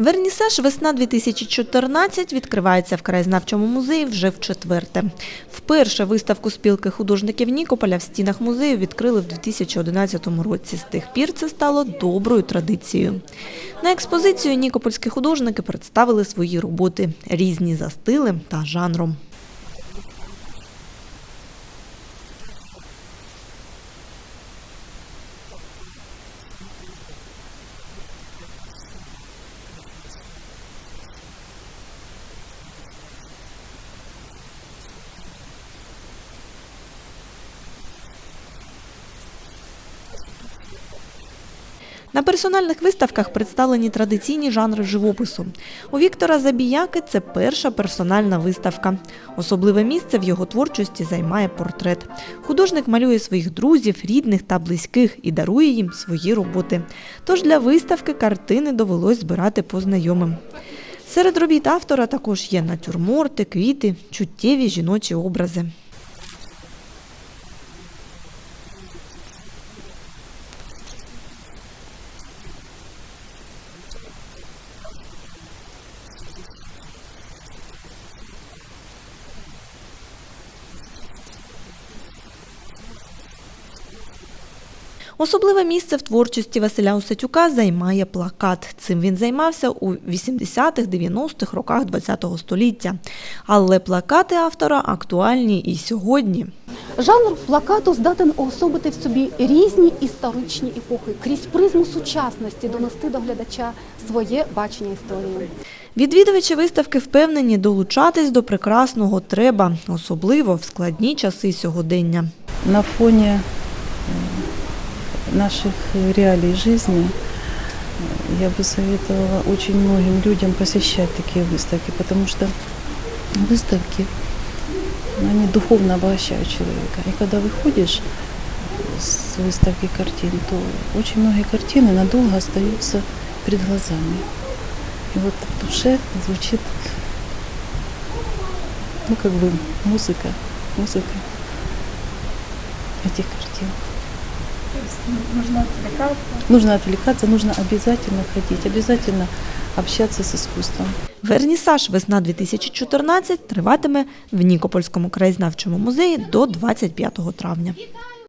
Вернісаж весна 2014 відкривається в краєзнавчому музеї вже в четверте. Вперше виставку спілки художників Нікополя в стінах музею відкрили в 2011 році. З тих пір це стало доброю традицією. На експозицію нікопольські художники представили свої роботи, різні за стилем та жанром. На персональних виставках представлені традиційні жанри живопису. У Віктора Забіяки це перша персональна виставка. Особливе місце в його творчості займає портрет. Художник малює своїх друзів, рідних та близьких і дарує їм свої роботи. Тож для виставки картини довелось збирати по знайомим. Серед робіт автора також є натюрморти, квіти, чуттєві жіночі образи. Особливе місце в творчості Василя Усатюка займає плакат. Цим він займався у 80-х-90-х роках ХХ століття. Але плакати автора актуальні і сьогодні. Жанр плакату здатен уособити в собі різні історичні епохи, крізь призму сучасності донести до глядача своє бачення історії. Відвідувачі виставки впевнені, долучатись до прекрасного треба, особливо в складні часи сьогодення. на фоне э, наших реалий жизни э, я бы советовала очень многим людям посещать такие выставки, потому что выставки, они духовно обогащают человека. И когда выходишь с выставки картин, то очень многие картины надолго остаются перед глазами. И вот в душе звучит, ну, как бы музыка, музыка этих картин. Нужно отвлекаться. Нужно отвлекаться, нужно обязательно ходить, обязательно общаться с искусством. Вернісаж весна 2014 триватиме в Нікопольському краєзнавчому музеї до 25 травня.